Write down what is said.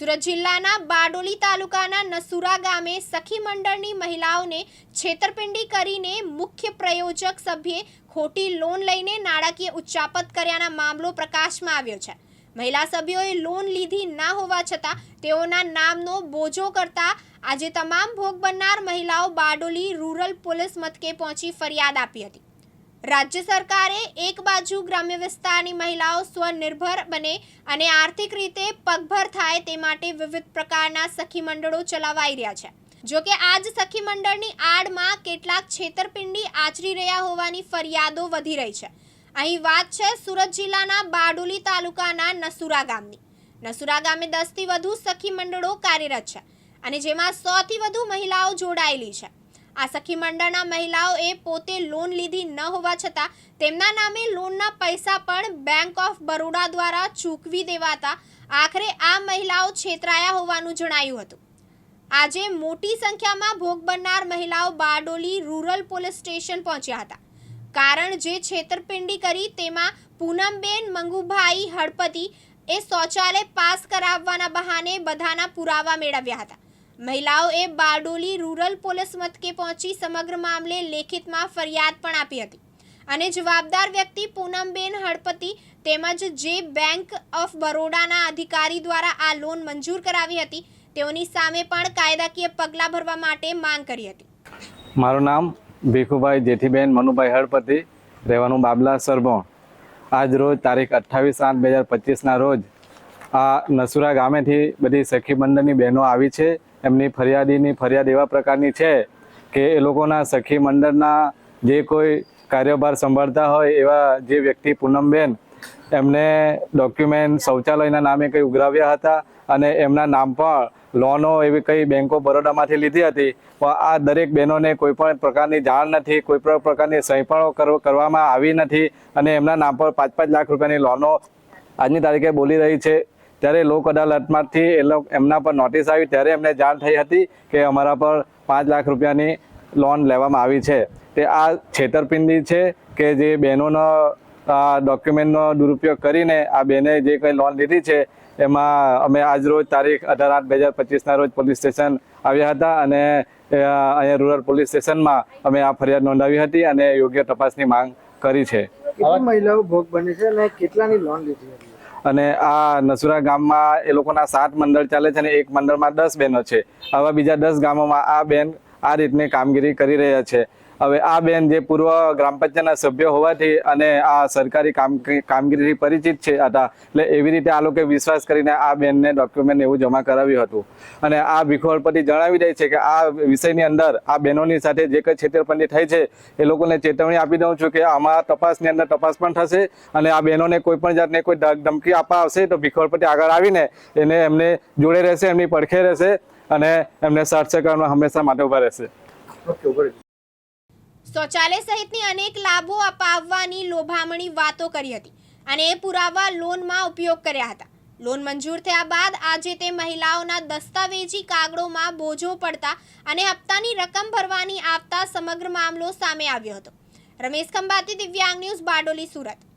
સુરત જિલ્લાના બારડોલી તાલુકાના નસુરા ગામે સખી મંડળની મહિલાઓને છેતરપિંડી કરીને મુખ્ય પ્રયોજક સભ્યે ખોટી લોન લઈને નાણાકીય ઉચ્ચાપત કર્યાના મામલો પ્રકાશમાં આવ્યો છે. મહિલા સભ્યોએ લોન લીધી ના હોવા છતાં તેઓના નામનો બોજો કરતા આજે તમામ ભોગ બનનાર મહિલાઓ બારડોલી રૂરલ પોલીસ મથકે પહોંચી ફરિયાદ આપી હતી. રાજ્ય સરકારે એક બાજુ ગ્રામ્ય વિસ્તારની મહિલાઓ સ્વનિર્ભર બને અને આર્થિક રીતે પગભર થાય તે માટે વિવિધ પ્રકારના સખી મંડળો ચલાવાઈ રહ્યા છે. જો કે આજ સખી મંડળની આડમાં કેટલાક છેતરપિંડી આચરી રહ્યા હોવાની ફરિયાદો વધી રહી છે. અહીં વાત છે સુરત જિલ્લાના બારડોલી તાલુકાના નસુરા ગામની. નસુરા ગામે દસથી વધુ સખી મંડળો કાર્યરત છે અને જેમાં સોથી વધુ મહિલાઓ જોડાયેલી છે. આ સખી મંડળના મહિલાઓએ પોતે લોન લીધી ન હોવા છતાં તેમના નામે લોનના પૈસા પણ બેંક ઓફ બરોડા દ્વારા ચૂકવી દેવાતા આખરે આ મહિલાઓ છેતરાયા હોવાનું જણાયું હતું. આજે મોટી સંખ્યામાં ભોગ બનનાર મહિલાઓ બારડોલી રૂરલ પોલીસ સ્ટેશન પહોંચ્યા હતા. કારણ જે છેતરપિંડી કરી તેમાં પૂનમબેન મંગુભાઈ હળપતિ એ શૌચાલય પાસ કરાવવાના બહાને બધાના પુરાવા મેળવ્યા હતા. મહિલાઓએ બારડોલી રૂરલ પોલીસ મથકે પહોંચી સમગ્ર મામલે લેખિતમાં ફરિયાદ પણ આપી હતી. અને જવાબદાર વ્યક્તિ પૂનમબેન હળપતિ તેમજ જે બેંક ઓફ બરોડાના અધિકારી દ્વારા આ લોન મંજૂર કરાવી હતી, તેઓની સામે પણ કાયદાકીય પગલાં ભરવા માટે માંગ કરી હતી. મારું નામ ભીખુભાઈ જેઠીબેન મનુભાઈ હળપતિ, રહેવાનું બાબલા સરભોણ. આજ રોજ તારીખ અઠ્ઠાવીસ આઠ બે હજાર પચીસના રોજ આ નસુરા ગામેથી બધી સખી મંડળની બહેનો આવી છે. એમની ફરિયાદીની ફરિયાદ એવા પ્રકારની છે કે એ લોકોના સખી મંડળના જે કોઈ કાર્યભાર સંભાળતા હોય એવા જે વ્યક્તિ પૂનમબેન, એમને ડોક્યુમેન્ટ શૌચાલયના નામે કંઈ ઉઘરાવ્યા હતા અને એમના નામ પણ લોનો એવી કઈ બેંકો બરોડામાંથી લીધી હતી, પણ આ દરેક બહેનોને કોઈ પણ પ્રકારની જાણ નથી, કોઈ પણ પ્રકારની સહીપણો કર- કરવામાં આવી નથી અને એમના નામ પર પાંચ પાંચ લાખ રૂપિયાની લોનો આજની તારીખે બોલી રહી છે. ત્યારે લોક અદાલતમાંથી એ લોકો એમના પર નોટિસ આવી, ત્યારે એમને જાણ થઈ હતી કે અમારા પર પાંચ લાખ રૂપિયાની લોન લેવામાં આવી છે. તે આ છેતરપિંડી છે કે જે બહેનોનો ડોક્યુમેન્ટનો દુરુપયોગ કરીને આ બેને જે કંઈ લોન લીધી છે, એમાં અમે આજ રોજ તારીખ અઢાર આઠ બે હજાર પચીસના રોજ પોલીસ સ્ટેશન આવ્યા હતા અને અહીંયા રૂરલ પોલીસ સ્ટેશનમાં અમે આ ફરિયાદ નોંધાવી હતી અને યોગ્ય તપાસની માંગ કરી છે. મહિલાઓ ભોગ બની છે અને કેટલાની લોન લીધી હતી? અને આ નસુરા ગામમાં એ લોકોના સાત મંડળ ચાલે છે અને એક મંડળમાં દસ બહેનો છે. આવા બીજા દસ ગામોમાં આ બેન આ રીતની કામગીરી કરી રહ્યા છે. હવે આ બેન જે પૂર્વ ગ્રામ પંચાયતના સભ્ય હોવાથી અને આ સરકારી કામગીરી પરિચિત છે હતા એટલે એવી રીતે આ લોકોએ વિશ્વાસ કરીને આ બેનને ડોક્યુમેન્ટ એવું જમા કરાવ્યું હતું અને આ ભીખોળપતિ જણાવી દે છે કે આ વિષયની અંદર આ બહેનોની સાથે જે કંઈ છેતરપંડી થઈ છે, એ લોકોને ચેતવણી આપી દઉં છું કે આમાં તપાસની અંદર તપાસ પણ થશે અને આ બહેનોને કોઈ પણ જાતને કોઈ ધમ- ધમકી આપવા આવશે તો ભીખોળપતિ આગળ આવીને એને એમને જોડે રહેશે, એમની પડખે રહેશે અને એમને સાથ સહકારમાં હંમેશા માટે ઊભા રહેશે. શૌચાલય સહિતની અનેક લાભો અપાવવાની લોભામણી વાતો કરી હતી અને એ પુરાવા લોનમાં ઉપયોગ કર્યા હતા. લોન મંજૂર થયા બાદ આજે તે મહિલાઓના દસ્તાવેજી કાગળોમાં બોજો પડતા અને હપ્તાની રકમ ભરવાની આવતા સમગ્ર મામલો સામે આવ્યો હતો. રમેશ ખંભાતી, દિવ્યાંગ ન્યૂઝ બારડોલી, સુરત.